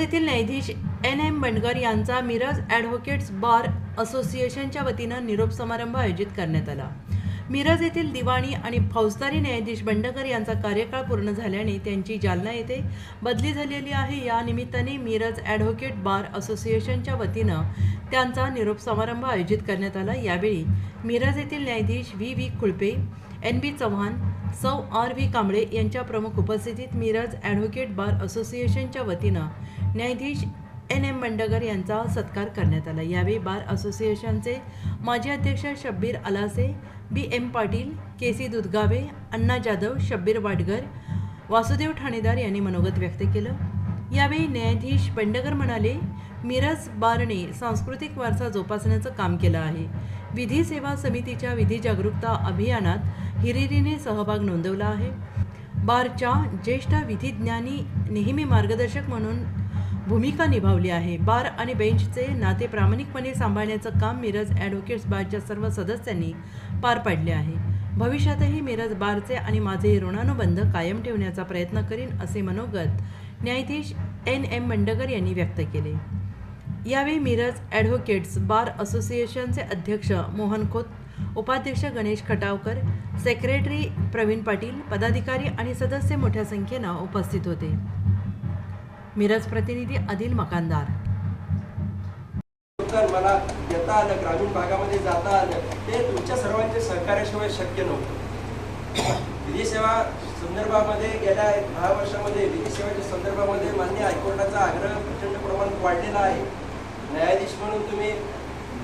येथील न्यायाधीश N M Bandgar यांचा मिरज ॲडव्होकेट्स बार असोसिएशनच्या वतीनं निरोप समारंभ आयोजित करण्यात आला. मिरज येथील दिवाणी आणि फौजदारी न्यायाधीश बंडकर यांचा कार्यकाळ पूर्ण झाल्याने त्यांची जालना येथे बदली झालेली आहे. या निमित्ताने मिरज ॲडव्होकेट बार असोसिएशनच्या वतीनं त्यांचा निरोप समारंभ आयोजित करण्यात आला. यावेळी मिरज येथील न्यायाधीश V V Khulpe N B Chavan सौ आर व्ही कांबळे यांच्या प्रमुख उपस्थितीत मिरज ॲडव्होकेट बार असोसिएशनच्या वतीनं न्यायाधीश एन एम बंडगर यांचा सत्कार करण्यात आला. यावेळी बार असोसिएशनचे माजी अध्यक्ष Shabbir Alase B M Patil K C Dudhgave Anna Jadhav Shabbir Wadgar Vasudev Thanedar यांनी मनोगत व्यक्त केलं. यावेळी न्यायाधीश बंडगर म्हणाले मिरज बारने सांस्कृतिक वारसा जोपासण्याचं काम केलं आहे. विधी सेवा समितीच्या विधी जागरूकता अभियानात हिरिरीने सहभाग नोंदवला आहे. बारच्या ज्येष्ठ विधिज्ञानी नेहमी मार्गदर्शक म्हणून भूमिका निभावली आहे. बार आणि बेंचचे नाते प्रामाणिकपणे सांभाळण्याचं काम मिरज ॲडव्होकेट्स बारच्या सर्व सदस्यांनी पार पाडले आहे. भविष्यातही मिरज बारचे आणि माझे ऋणानुबंध कायम ठेवण्याचा प्रयत्न करीन असे मनोगत न्यायाधीश एन एम मंडगर यांनी व्यक्त केले. यावेळी मिरज ॲडव्होकेट्स बार असोसिएशनचे अध्यक्ष मोहन खोत उपाध्यक्ष गणेश खटावकर सेक्रेटरी प्रवीण पाटील पदाधिकारी आणि सदस्य मोठ्या संख्येनं उपस्थित होते. मिरज प्रतिनिधी आदिल मकानदार. मला येता आलं ग्रामीण भागामध्ये जाता आलं ते तुमच्या सर्वांच्या सहकार्याशिवाय शक्य नव्हतं. विधी सेवा संदर्भामध्ये गेल्या दहा वर्षामध्ये विधी सेवेच्या संदर्भामध्ये मान्य हायकोर्टाचा आग्रह प्रचंड प्रमाणात वाढलेला आहे. न्यायाधीश म्हणून तुम्ही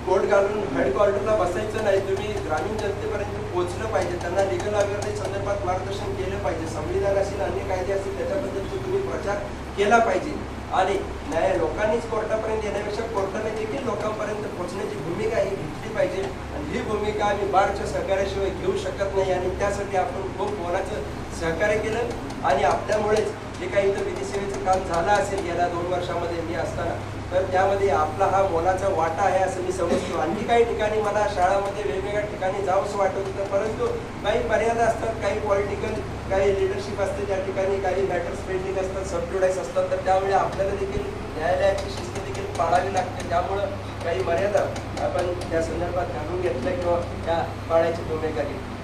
कोर्ट घालून हेडक्वार्टरला बसायचं नाही. तुम्ही ग्रामीण जनतेपर्यंत पोहोचलं पाहिजे. त्यांना लिगल अवेअरनेस संदर्भात मार्गदर्शन केलं पाहिजे. संविधान असेल अन्य कायदे असतील त्याच्याबद्दल तुम्ही प्रचार केला पाहिजे. आणि न्याय लोकांनीच कोर्टापर्यंत येण्यापेक्षा कोर्टाने देखील लोकांपर्यंत पोहोचण्याची भूमिका ही घेतली पाहिजे. आणि ही भूमिका आम्ही बारच्या सहकार्याशिवाय घेऊ शकत नाही. आणि त्यासाठी आपण खूप मोलाचं सहकार्य केलं. आणि आपल्यामुळेच जे काही इथं विधी सेवेचं काम झालं असेल गेल्या दोन वर्षामध्ये मी असताना तर त्यामध्ये आपला हा मोलाचा वाटा आहे असं मी समजतो. आणखी काही ठिकाणी मला शाळामध्ये वेगवेगळ्या ठिकाणी जावंसं वाटत होतं. परंतु काही मर्यादा असतात काही पॉलिटिकल काही लिडरशिप असते त्या ठिकाणी काही मॅटर्स पेंडिंग असतात सबज्युडाईस असतात. तर त्यामुळे आपल्याला देखील न्यायालयाची शिस्त देखील पाळावी लागते. त्यामुळं काही मर्यादा आपण त्या संदर्भात घालून घेतल्या किंवा त्या पाळायची भूमिका घेतली.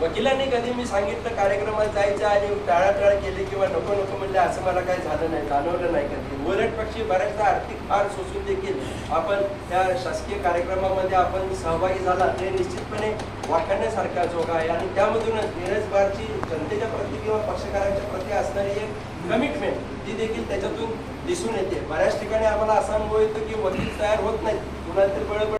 वकिलांनी कधी मी सांगितलं कार्यक्रमात जायचं आणि टाळाटाळ केली किंवा नको नको म्हणले असं मला काही झालं नाही जाणवलं नाही कधी. उलट पक्षी बऱ्याचदा आर्थिक भार सोसून देखील आपण त्या शासकीय कार्यक्रमामध्ये आपण सहभागी झाला ते निश्चितपणे वाखाणण्यासारखा जोग आहे. आणि त्यामधूनच नीरज बारची जनतेच्या प्रती किंवा पक्षकारांच्या प्रती असणारी एक कमिटमेंट ती देखील त्याच्यातून दिसून येते. बऱ्याच ठिकाणी आम्हाला असा अनुभव येतो की वकील तयार होत नाहीत. कुणाला तरी